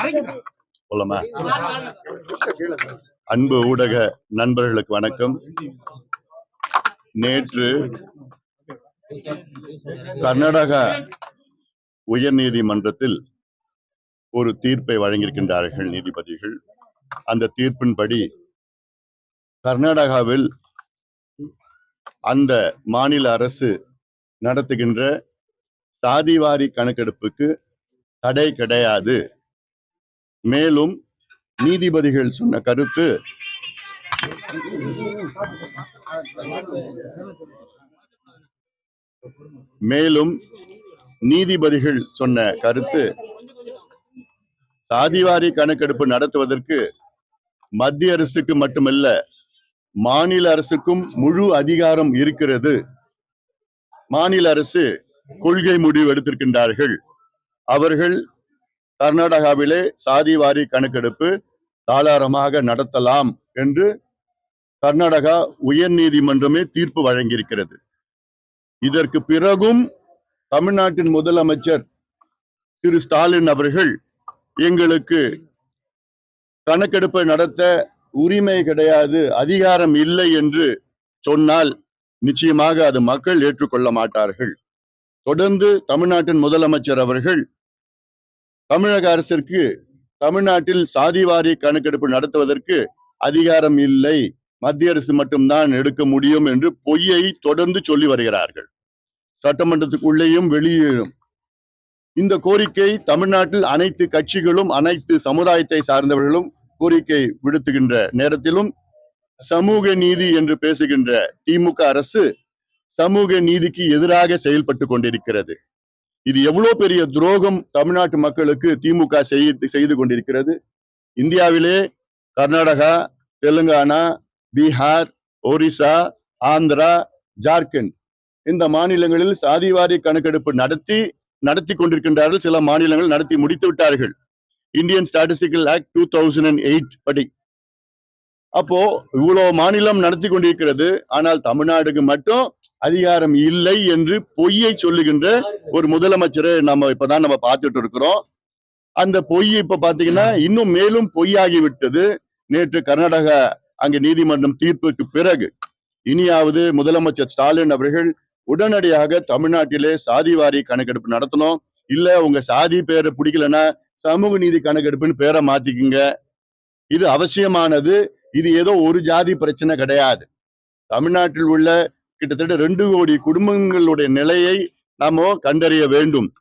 போலாமா அன்பு ஊடக நண்பர்களுக்கு வணக்கம். நேற்று கர்நாடகா உயர்நீதிமன்றத்தில் ஒரு தீர்ப்பை வழங்கியிருக்கின்றார்கள் நீதிபதிகள். அந்த தீர்ப்பின்படி கர்நாடகாவில் அந்த மாநில அரசு நடத்துகின்ற சாதிவாரி கணக்கெடுப்புக்கு தடை கிடையாது. மேலும் நீதிபதிகள் சொன்ன கருத்து மேலும் நீதிபதிகள் சொன்ன கருத்து சாதிவாரி கணக்கெடுப்பு நடத்துவதற்கு மத்திய அரசுக்கு மட்டுமல்ல மாநில அரசுக்கும் முழு அதிகாரம் இருக்கிறது. மாநில அரசு கொள்கை முடிவு எடுத்திருக்கின்றார்கள். அவர்கள் கர்நாடகாவிலே சாதிவாரி கணக்கெடுப்பு தாராளமாக நடத்தலாம் என்று கர்நாடகா உயர் நீதிமன்றமே தீர்ப்பு வழங்கியிருக்கிறது. இதற்கு பிறகும் தமிழ்நாட்டின் முதலமைச்சர் திரு ஸ்டாலின் அவர்கள் எங்களுக்கு கணக்கெடுப்பை நடத்த உரிமை கிடையாது அதிகாரம் இல்லை என்று சொன்னால் நிச்சயமாக அது மக்கள் ஏற்றுக்கொள்ள மாட்டார்கள். தொடர்ந்து தமிழ்நாட்டின் முதலமைச்சர் அவர்கள் தமிழக அரசிற்கு தமிழ்நாட்டில் சாதிவாரி கணக்கெடுப்பு நடத்துவதற்கு அதிகாரம் இல்லை. மத்திய அரசு மட்டும்தான் எடுக்க முடியும் என்று பொய்யை தொடர்ந்து சொல்லி வருகிறார்கள். சட்டமன்றத்துக்குள்ளேயும் வெளியேறும் இந்த கோரிக்கை தமிழ்நாட்டில் அனைத்து கட்சிகளும் அனைத்து சமுதாயத்தை சார்ந்தவர்களும் கோரிக்கை விடுத்துகின்ற நேரத்திலும் சமூக நீதி என்று பேசுகின்ற திமுக அரசு சமூக நீதிக்கு எதிராக செயல்பட்டு கொண்டிருக்கிறது. இது எவ்வளவு பெரிய துரோகம் தமிழ்நாட்டு மக்களுக்கு திமுக செய்து செய்து கொண்டிருக்கிறது? இந்தியாவிலே கர்நாடகா தெலுங்கானா பீகார் ஒரிசா ஆந்திரா ஜார்க்கண்ட் இந்த மாநிலங்களில் சாதிவாரி கணக்கெடுப்பு நடத்தி நடத்தி கொண்டிருக்கின்றார்கள். சில மாநிலங்கள் நடத்தி முடித்து விட்டார்கள். Indian statistical act two thousand and eight படி. அப்போ இவ்வளோ மாநிலம் நடத்தி கொண்டிருக்கிறது. ஆனால் தமிழ்நாடுக்கு மட்டும் அதிகாரம் இல்லை என்று பொய்யை சொல்லுகின்ற ஒரு முதலமைச்சரை நம்ம இப்பதான் நம்ம பார்த்துட்டு இருக்கிறோம். அந்த பொய் இப்ப பாத்தீங்கன்னா இன்னும் மேலும் பொய்யாகிவிட்டது. நேற்று கர்நாடகா அங்கு நீதிமன்றம் தீர்ப்புக்கு பிறகு இனியாவது முதலமைச்சர் ஸ்டாலின் அவர்கள் உடனடியாக தமிழ்நாட்டிலே சாதிவாரி கணக்கெடுப்பு நடத்தணும். இல்ல உங்க சாதி பேரை பிடிக்கலன்னா சமூக நீதி கணக்கெடுப்புன்னு பேரை மாத்திக்குங்க. இது அவசியமானது. இது ஏதோ ஒரு ஜாதி பிரச்சனை கிடையாது. தமிழ்நாட்டில் உள்ள கிட்டத்தட்ட ரெண்டு கோடி குடும்பங்களுடைய நிலையை நாம கண்டறிய வேண்டும்.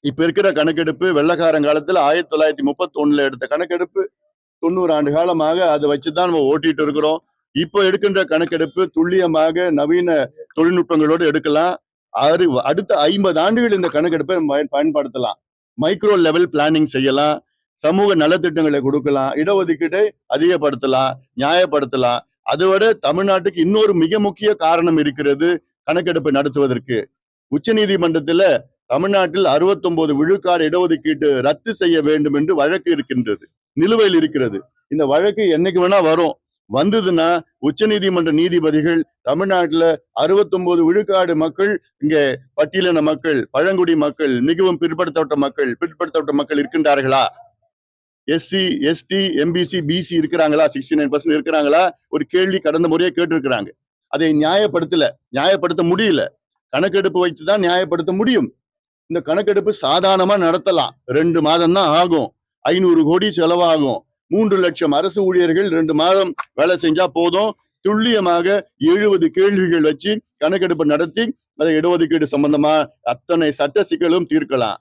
இப்ப இருக்கிற கணக்கெடுப்பு வெள்ளக்காரங்காலத்துல ஆயிரத்தி தொள்ளாயிரத்தி முப்பத்தி ஒண்ணுல எடுத்த கணக்கெடுப்பு தொண்ணூறு ஆண்டு காலமாக அதை வச்சுதான் நம்ம ஓட்டிட்டு இருக்கிறோம். இப்போ எடுக்கின்ற கணக்கெடுப்பு துல்லியமாக நவீன தொழில்நுட்பங்களோடு எடுக்கலாம். அறு அடுத்த ஐம்பது ஆண்டுகள் இந்த கணக்கெடுப்பை பயன்- பயன்படுத்தலாம். மைக்ரோ லெவல் பிளானிங் செய்யலாம். சமூக நலத்திட்டங்களை கொடுக்கலாம். இடஒதுக்கீட்டை அதிகப்படுத்தலாம். நியாயப்படுத்தலாம். அதோட தமிழ்நாட்டுக்கு இன்னொரு மிக முக்கிய காரணம் இருக்கிறது கணக்கெடுப்பு நடத்துவதற்கு. உச்சநீதிமன்றத்தில் தமிழ்நாட்டில் 69 விழுக்காடு இடஒதுக்கீட்டு ரத்து செய்ய வேண்டும் என்று வழக்கு இருக்கின்றது. நிலுவையில் இருக்கிறது. இந்த வழக்கு என்னைக்கு வேணா வரும். வந்ததுன்னா உச்சநீதிமன்ற நீதிபதிகள் தமிழ்நாட்டில் அறுபத்தொன்பது விழுக்காடு மக்கள் இங்கே பட்டியலின மக்கள் பழங்குடி மக்கள் மிகவும் பிற்படுத்தப்பட்ட மக்கள் பிற்படுத்தப்பட்ட மக்கள் இருக்கின்றார்களா? எஸ்சி எஸ்டி எம்பிசி பிசி இருக்கிறாங்களா சிக்ஸ்டி நைன் பர்சன்ட் இருக்கிறாங்களா? ஒரு கேள்வி கடந்த முறையே கேட்டிருக்கிறாங்க. அதை நியாயப்படுத்தல நியாயப்படுத்த முடியல. கணக்கெடுப்பு வைத்து தான் நியாயப்படுத்த முடியும். இந்த கணக்கெடுப்பு சாதாரணமா நடத்தலாம். ரெண்டு மாதம் தான் ஆகும். ஐநூறு கோடி செலவாகும். மூன்று லட்சம் அரசு ஊழியர்கள் ரெண்டு மாதம் வேலை செஞ்சா போதும். துல்லியமாக எழுபது கேள்விகள் வச்சு கணக்கெடுப்பு நடத்தி அதை இடஒதுக்கீடு சம்பந்தமா அத்தனை சட்ட சிக்கலும் தீர்க்கலாம்.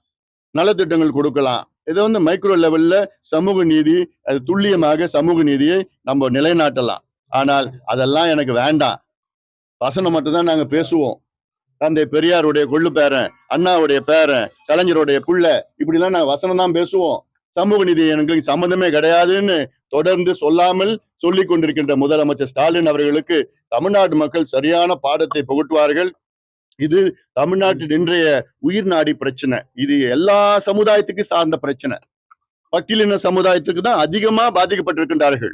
நலத்திட்டங்கள் கொடுக்கலாம். இதை வந்து மைக்ரோ லெவல்ல சமூக நீதி அது துல்லியமாக சமூக நீதியை நம்ம நிலைநாட்டலாம். ஆனால் அதெல்லாம் எனக்கு வேண்டாம். வசனம் மட்டும்தான் நாங்க பேசுவோம். தந்தை பெரியாருடைய கொள்ளு பேரன் அண்ணாவுடைய பேரன் கலைஞருடைய புள்ள இப்படிலாம் நாங்கள் வசனம் தான் பேசுவோம். சமூக நீதி எங்களுக்கு சம்பந்தமே கிடையாதுன்னு தொடர்ந்து சொல்லாமல் சொல்லிக் கொண்டிருக்கின்ற முதலமைச்சர் ஸ்டாலின் அவர்களுக்கு தமிழ்நாட்டு மக்கள் சரியான பாடத்தை புகட்டுவார்கள். இது தமிழ்நாட்டின் இன்றைய உயிர் நாடி பிரச்சனை. இது எல்லா சமுதாயத்துக்கும் சார்ந்த பிரச்சனை. பட்டியலின சமுதாயத்துக்கு தான் அதிகமா பாதிக்கப்பட்டிருக்கின்றார்கள்.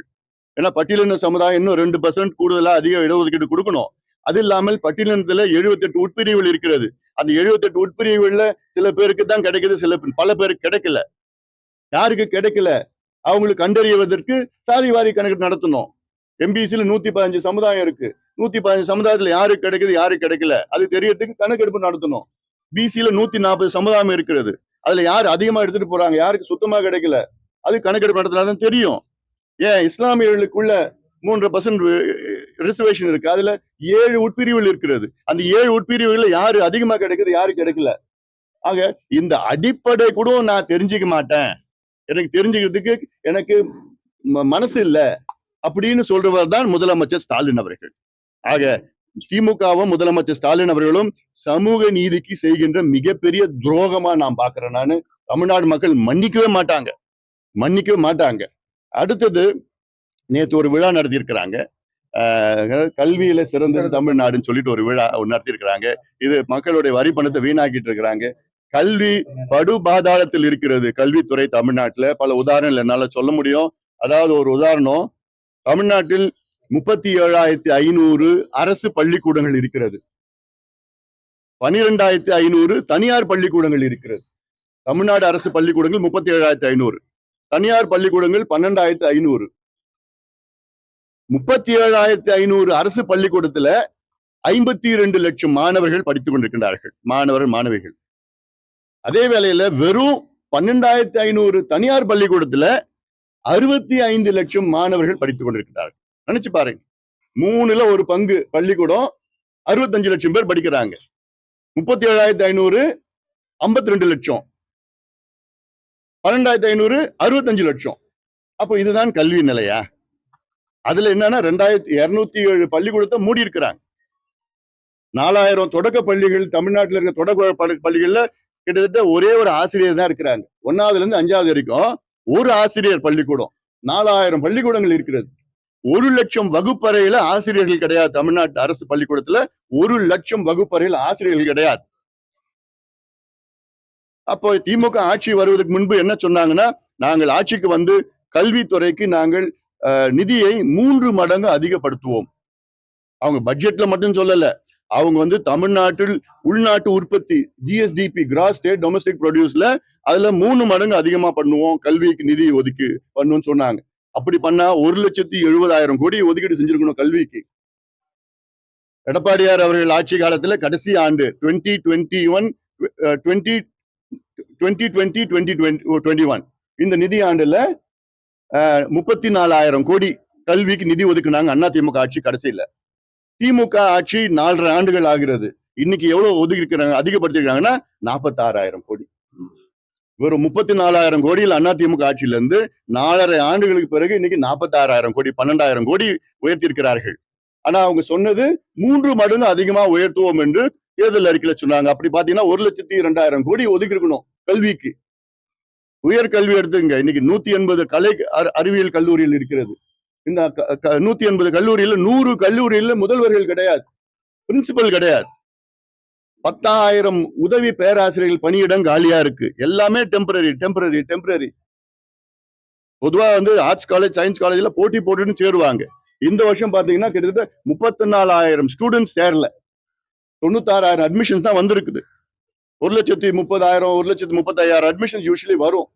ஏன்னா பட்டியலின சமுதாயம் இன்னும் ரெண்டு பர்சன்ட் கூடுதலா அதிக இடஒதுக்கீடு கொடுக்கணும். அது இல்லாமல் பட்டியலினத்துல 78 உட்பிரிவுகள் இருக்கிறது. அந்த 78 உட்பிரிவுகள்ல சில பேருக்கு தான் கிடைக்குது சில பல பேருக்கு கிடைக்கல. யாருக்கு கிடைக்கல? அவங்களுக்கு கண்டறிவதற்கு சாதி வாரி கணக்கு நடத்தணும் எம்பிசியில் நூத்தி பதினஞ்சு சமுதாயம் இருக்கு. நூத்தி பதினஞ்சு சமுதாயத்துல யாருக்கு கிடைக்குது யாருக்கு கிடைக்கல? அது தெரியறதுக்கு கணக்கெடுப்பு நடத்தணும். பிசியில நூத்தி நாற்பது சமுதாயம் இருக்கிறது. அதுல யார் அதிகமா எடுத்துட்டு போறாங்க யாருக்கு சுத்தமா கிடைக்கல அது கணக்கெடுப்பு நடத்தினாதான் தெரியும். ஏன்? இஸ்லாமியர்களுக்குள்ள மூன்று பர்சன்ட் ரிசர்வேஷன் இருக்கு. அதுல ஏழு உட்பிரிவுகள் இருக்கிறது. அந்த ஏழு உட்பிரிவுகள்ல யாரு அதிகமா கிடைக்குது யாரு கிடைக்கல? ஆக இந்த அடிப்படை கூட நான் தெரிஞ்சுக்க மாட்டேன். எனக்கு தெரிஞ்சுக்கிறதுக்கு எனக்கு மனசு இல்ல. அப்படின்னு சொல்றவர் தான் முதலமைச்சர் ஸ்டாலின் அவர்கள். ஆக திமுகவும் முதலமைச்சர் ஸ்டாலின் அவர்களும் சமூக நீதிக்கு செய்கின்ற மிகப்பெரிய துரோகமா நான் பாக்குறேன் நானு. தமிழ்நாடு மக்கள் மன்னிக்கவே மாட்டாங்க. மன்னிக்கவே மாட்டாங்க. அடுத்தது நேத்து ஒரு விழா நடத்தியிருக்கிறாங்க. கல்வியில சிறந்தது தமிழ்நாடுன்னு சொல்லிட்டு ஒரு விழா நடத்தியிருக்கிறாங்க. இது மக்களுடைய வரி பணத்தை வீணாக்கிட்டு இருக்கிறாங்க. கல்வி படு பாதாளத்தில் இருக்கிறது கல்வித்துறை தமிழ்நாட்டுல. பல உதாரணங்கள் என்னால சொல்ல முடியும். அதாவது ஒரு உதாரணம் தமிழ்நாட்டில் முப்பத்தி ஏழாயிரத்தி ஐநூறு அரசு பள்ளிக்கூடங்கள் இருக்கிறது. பனிரெண்டாயிரத்தி ஐநூறு தனியார் பள்ளிக்கூடங்கள் இருக்கிறது. தமிழ்நாடு அரசு பள்ளிக்கூடங்கள் முப்பத்தி ஏழாயிரத்தி ஐநூறு. தனியார் பள்ளிக்கூடங்கள் பன்னெண்டாயிரத்தி ஐநூறு. முப்பத்தி ஏழாயிரத்தி ஐநூறு அரசு பள்ளிக்கூடத்துல ஐம்பத்தி இரண்டு லட்சம் மாணவர்கள் படித்துக் கொண்டிருக்கின்றார்கள். மாணவர்கள் மாணவிகள். அதே வேளையில வெறும் பன்னெண்டாயிரத்தி ஐநூறு தனியார் பள்ளிக்கூடத்துல அறுபத்தி ஐந்து லட்சம் மாணவர்கள் படித்துக் கொண்டிருக்கிறார்கள். நினைச்சு பாருங்க. மூணுல ஒரு பங்கு பள்ளிக்கூடம் அறுபத்தஞ்சு லட்சம் பேர் படிக்கிறாங்க. முப்பத்தி ஏழாயிரத்தி ஐநூறு ஐம்பத்தி ரெண்டு லட்சம். பன்னெண்டாயிரத்தி ஐநூறு அறுபத்தஞ்சு லட்சம். அப்போ இதுதான் கல்வி நிலையா? அதுல என்னன்னா ரெண்டாயிரத்தி இருநூத்தி ஏழு பள்ளிக்கூடத்தை மூடி இருக்கிறாங்க நாலாயிரம் தொடக்க பள்ளிகள் தமிழ்நாட்டில் இருக்க தொடக்க பள்ளி- பள்ளிகள்ல கிட்டத்தட்ட ஒரே ஒரு ஆசிரியர் தான் இருக்கிறாங்க. ஒன்னாவதுல இருந்து அஞ்சாவது வரைக்கும் ஒரு ஆசிரியர் பள்ளிக்கூடம். நாலாயிரம் பள்ளிக்கூடங்கள் இருக்கிறது. ஒரு லட்சம் வகுப்பறையில ஆசிரியர்கள் கிடையாது. தமிழ்நாட்டு அரசு பள்ளிக்கூடத்துல ஒரு லட்சம் வகுப்பறையில் ஆசிரியர்கள் கிடையாது. அப்போ திமுக ஆட்சி வருவதற்கு முன்பு என்ன சொன்னாங்கன்னா நாங்கள் ஆட்சிக்கு வந்து கல்வித்துறைக்கு நாங்கள் அஹ், நிதியை மூன்று மடங்கு அதிகப்படுத்துவோம். அவங்க பட்ஜெட்ல மட்டும் சொல்லல. அவங்க வந்து தமிழ்நாட்டில் உள்நாட்டு உற்பத்தி ஜிஎஸ்டிபி கிராஸ் ஸ்டேட் டொமஸ்டிக் ப்ரொடியூஸ்ல அதுல மூணு மடங்கு அதிகமா பண்ணுவோம். கல்விக்கு நிதி ஒதுக்கி பண்ணுவோம்னு சொன்னாங்க. அப்படி பண்ணா ஒரு லட்சத்தி எழுபதாயிரம் கோடி ஒதுக்கீடு செஞ்சிருக்கணும் கல்விக்கு. எடப்பாடியார் அவர்கள் ஆட்சி காலத்துல கடைசி ஆண்டு twenty twenty one twenty twenty twenty twenty twenty one இந்த நிதி ஆண்டுல முப்பத்தி நாலாயிரம் கோடி கல்விக்கு நிதி ஒதுக்குனாங்க அண்ணா திமுக ஆட்சி கடைசியில. திமுக ஆட்சி நாலரை ஆண்டுகள் ஆகிறது. இன்னைக்கு எவ்வளவு ஒதுக்கி இருக்கிறாங்க அதிகப்படுத்திருக்காங்கன்னா நாற்பத்தாறாயிரம் கோடி. வெறும் முப்பத்தி நாலாயிரம் கோடியில் அண்ணா திமுக ஆட்சியில இருந்து நாலரை ஆண்டுகளுக்கு பிறகு இன்னைக்கு நாற்பத்தாறாயிரம் கோடி பன்னெண்டாயிரம் கோடி உயர்த்தியிருக்கிறார்கள். ஆனா அவங்க சொன்னது மூன்று மடங்கு அதிகமா உயர்த்துவோம் என்று தேர்தல் அறிக்கையில சொன்னாங்க. அப்படி பாத்தீங்கன்னா ஒரு லட்சத்தி இரண்டாயிரம் கோடி ஒதுக்கி இருக்கணும் கல்விக்கு. உயர் கல்வி எடுத்துங்க இன்னைக்கு நூத்தி எண்பது கலை அறி- அறிவியல் கல்லூரியில் இருக்கிறது. இந்த க- க- நூத்தி எண்பது கல்லூரியில நூறு கல்லூரியில முதல்வர்கள் கிடையாது. பிரின்சிபல் கிடையாது. பத்தாயிரம் உதவி பேராசிரியர்கள் பணியிடம் காலியா இருக்கு. எல்லாமே டெம்பரரி டெம்பரரி டெம்பரரி பொதுவா வந்து ஆர்ட்ஸ் காலேஜ் சயின்ஸ் காலேஜ்ல போட்டி போட்டுன்னு சேருவாங்க. இந்த வருஷம் பாத்தீங்கன்னா கிட்டத்தட்ட முப்பத்தி நாலாயிரம் ஸ்டூடெண்ட்ஸ் சேரல. தொண்ணூத்தாறாயிரம் அட்மிஷன்ஸ் தான் வந்திருக்குது. ஒரு லட்சத்தி முப்பதாயிரம் ஒரு லட்சத்தி முப்பத்தாயிரம் அட்மிஷன்ஸ் யூஸ்வலி வரும்.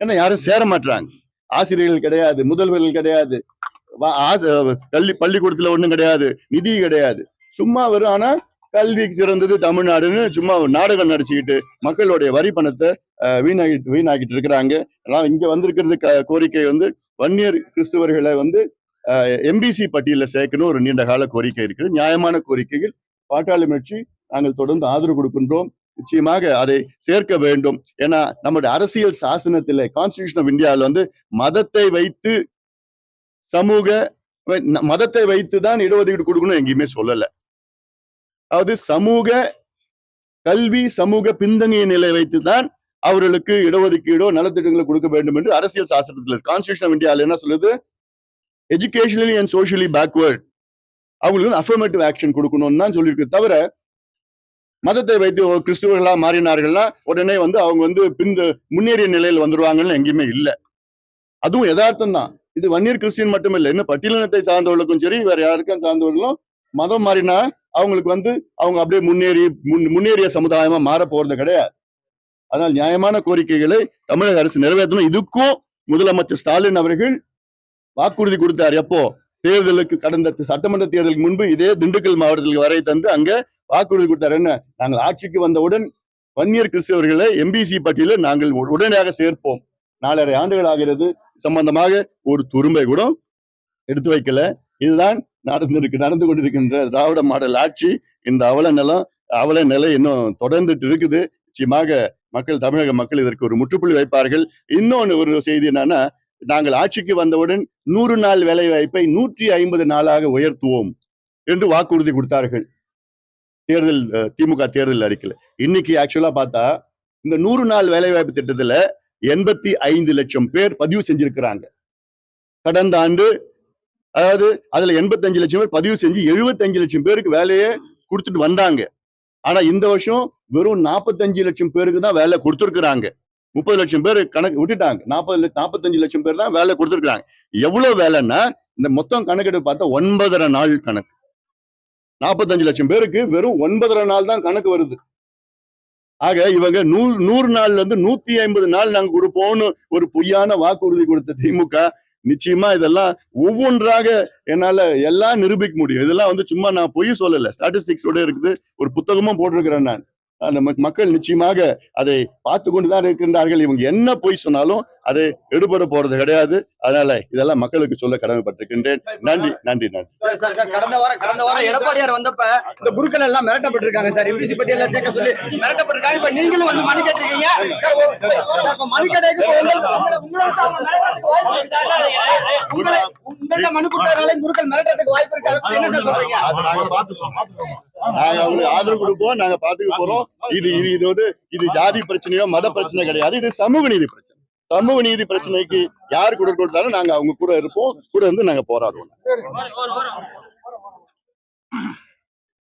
ஏன்னா யாரும் சேர மாட்டாங்க ஆசிரியர்கள் கிடையாது முதல்வர்கள் கிடையாது பள்ளி பள்ளிக்கூடத்தில் ஒன்றும் பள்ளிக்கூடத்துல ஒண்ணும் கிடையாது நிதி கிடையாது. சும்மா வரும். ஆனா கல்விக்கு சிறந்தது தமிழ்நாடுன்னு சும்மா நாடகம் நடிச்சுக்கிட்டு மக்களுடைய வரி பணத்தை வீணாகிட்டு வீணாக்கிட்டு இருக்கிறாங்க. ஆனால் இங்கே வந்திருக்கிறது க- கோரிக்கை வந்து வன்னியர் கிறிஸ்துவர்களை வந்து எம்பிசி பட்டியலில் சேர்க்கணும். ஒரு நீண்ட கால கோரிக்கை இருக்குது. நியாயமான கோரிக்கைகள் பாட்டாளி கட்சி நாங்கள் தொடர்ந்து ஆதரவு கொடுக்கின்றோம். நிச்சயமாக அதை சேர்க்க வேண்டும். ஏன்னா நம்முடைய அரசியல் சாசனத்தில் கான்ஸ்டியூஷன் ஆஃப் இந்தியாவில் வந்து மதத்தை வைத்து சமூக மதத்தை வைத்து தான் இடஒதுக்கீடு கொடுக்கணும் எங்கேயுமே சொல்லலை. அதாவது சமூக கல்வி சமூக பின்தங்கிய நிலை வைத்து தான் அவர்களுக்கு இடஒதுக்கீடோ நலத்திட்டங்களை கொடுக்க வேண்டும் என்று அரசியல் சாஸ்திரத்தில் கான்ஸ்டியூஷன் ஆஃப் இந்தியாவில் என்ன சொல்லுது? எஜுகேஷனலி அண்ட் சோஷியலி பேக்வேர்ட் அவங்களுக்கு அஃபர்மேட்டிவ் ஆக்ஷன் கொடுக்கணும்னு தான் சொல்லியிருக்கு தவிர மதத்தை வைத்து ஒரு கிறிஸ்துவர்களா மாறினார்கள்னா உடனே வந்து அவங்க வந்து பிந்த முன்னேறிய நிலையில் வந்துருவாங்கன்னு எங்கேயுமே இல்லை. அதுவும் யதார்த்தம் தான். இது வன்னியர் கிறிஸ்டின் மட்டும் இல்லை இன்னும் பட்டியலினத்தை சார்ந்தவர்களுக்கும் சரி வேற யாருக்கும் சார்ந்தவர்களும் மதம் மாறினா அவங்களுக்கு வந்து அவங்க அப்படியே முன்னேறி முன்- முன்னேறிய சமுதாயமா மாற போறது கிடையாது. அதனால் நியாயமான கோரிக்கைகளை தமிழக அரசு நிறைவேற்றணும். இதுக்கும் முதலமைச்சர் ஸ்டாலின் அவர்கள் வாக்குறுதி கொடுத்தார். எப்போ? தேர்தலுக்கு கடந்த சட்டமன்ற தேர்தலுக்கு முன்பு இதே திண்டுக்கல் மாவட்டத்திற்கு வரை தந்து அங்க வாக்குறுதி கொடுத்தார். என்ன? நாங்கள் ஆட்சிக்கு வந்தவுடன் வன்னியர் கிறிஸ்தவர்களை எம்பிசி பட்டியலில் நாங்கள் உடனடியாக சேர்ப்போம். நாலரை ஆண்டுகள் ஆகிறது. சம்பந்தமாக ஒரு துரும்பை கூட எடுத்து வைக்கல. இதுதான் நடந்திருக்கு நடந்து கொண்டிருக்கின்ற திராவிட மாடல் ஆட்சி. இந்த அவல நிலம் அவல நிலை இன்னும் தொடர்ந்துட்டு இருக்குது. நிச்சயமாக மக்கள் தமிழக மக்கள் இதற்கு ஒரு முற்றுப்புள்ளி வைப்பார்கள். இன்னொன்னு ஒரு செய்தி என்னன்னா நாங்கள் ஆட்சிக்கு வந்தவுடன் நூறு நாள் வேலை வாய்ப்பை நூற்றி ஐம்பது நாளாக உயர்த்துவோம் என்று வாக்குறுதி கொடுத்தார்கள். தேர்தல் திமுக தேர்தல் அறிக்கையில். இன்னைக்கு ஆக்சுவலா பார்த்தா இந்த நூறு நாள் வேலைவாய்ப்பு திட்டத்துல எண்பத்தி ஐந்து லட்சம் பேர் பதிவு செஞ்சிருக்கிறாங்க. கடந்த ஆண்டு அதாவது அதுல எண்பத்தஞ்சு லட்சம் பேர் பதிவு செஞ்சு 75 லட்சம் பேருக்கு வேலையை கொடுத்துட்டு வந்தாங்க. ஆனா இந்த வருஷம் வெறும் 45 லட்சம் பேருக்கு தான் வேலை கொடுத்துருக்குறாங்க. முப்பது லட்சம் பேர் கணக்கு விட்டுட்டாங்க. நாற்பது நாற்பத்தஞ்சு லட்சம் பேர் தான் வேலை கொடுத்துருக்காங்க எவ்வளவு வேலைன்னா இந்த மொத்தம் கணக்கெடுப்பு பார்த்தா ஒன்பதரை நாள் கணக்கு. நாற்பத்தஞ்சு லட்சம் பேருக்கு வெறும் ஒன்பதரை நாள் தான் கணக்கு வருது. ஆக இவங்க நூறு நூறு நாள்ல இருந்து நூத்தி ஐம்பது நாள் நாங்க கொடுப்போம்னு ஒரு பொய்யான வாக்குறுதி கொடுத்த திமுக நிச்சயமா இதெல்லாம் ஒவ்வொன்றாக என்னால எல்லாம் நிரூபிக்க முடியும். இதெல்லாம் வந்து சும்மா நான் பொய் சொல்லல. ஸ்டாட்டிஸ்டிக்ஸோட இருக்குது. ஒரு புத்தகமும் போட்டிருக்கிறேன் நான். அந்த மக்- மக்கள் நிச்சயமாக அதை பார்த்து கொண்டுதான் இருக்கின்றார்கள். இவங்க என்ன பொய் சொன்னாலும் அதை எடுபட போறது கிடையாது. அதனால இதெல்லாம் மக்களுக்கு சொல்ல கடமைப்பட்டிருக்கின்றேன். நன்றி நன்றி நன்றி. கடந்த வாரம் கடந்த வாரம் எடப்பாடியார் வந்தப்ப இந்த குருக்கள் எல்லாம் மிரட்டப்பட்டிருக்காங்க சார். எம்பிசி பட்டியல சேர்க்க சொல்லி மிரட்டப்பட்டிருக்காங்க. இப்ப நீங்களும் வந்து மனு கேட்டிருக்கீங்க. மனு கேட்டதுக்கு மனு கொடுத்ததுனால குருக்கள் மிரட்டுறதுக்கு வாய்ப்பு இருக்கா. நாங்க நாங்க அவங்களுக்கு ஆதரவு கொடுப்போம் நாங்க பாத்துக்க போறோம். இது இது இது வந்து இது ஜாதி பிரச்சனையோ மத பிரச்சனை கிடையாது. இது சமூக நீதி பிரச்சனை. சமூக நீதி பிரச்சனைக்கு யார் குரல் கொடுத்தாலும் நாங்க அவங்க கூட இருப்போம். கூட இருந்து நாங்க போராடுவோம்.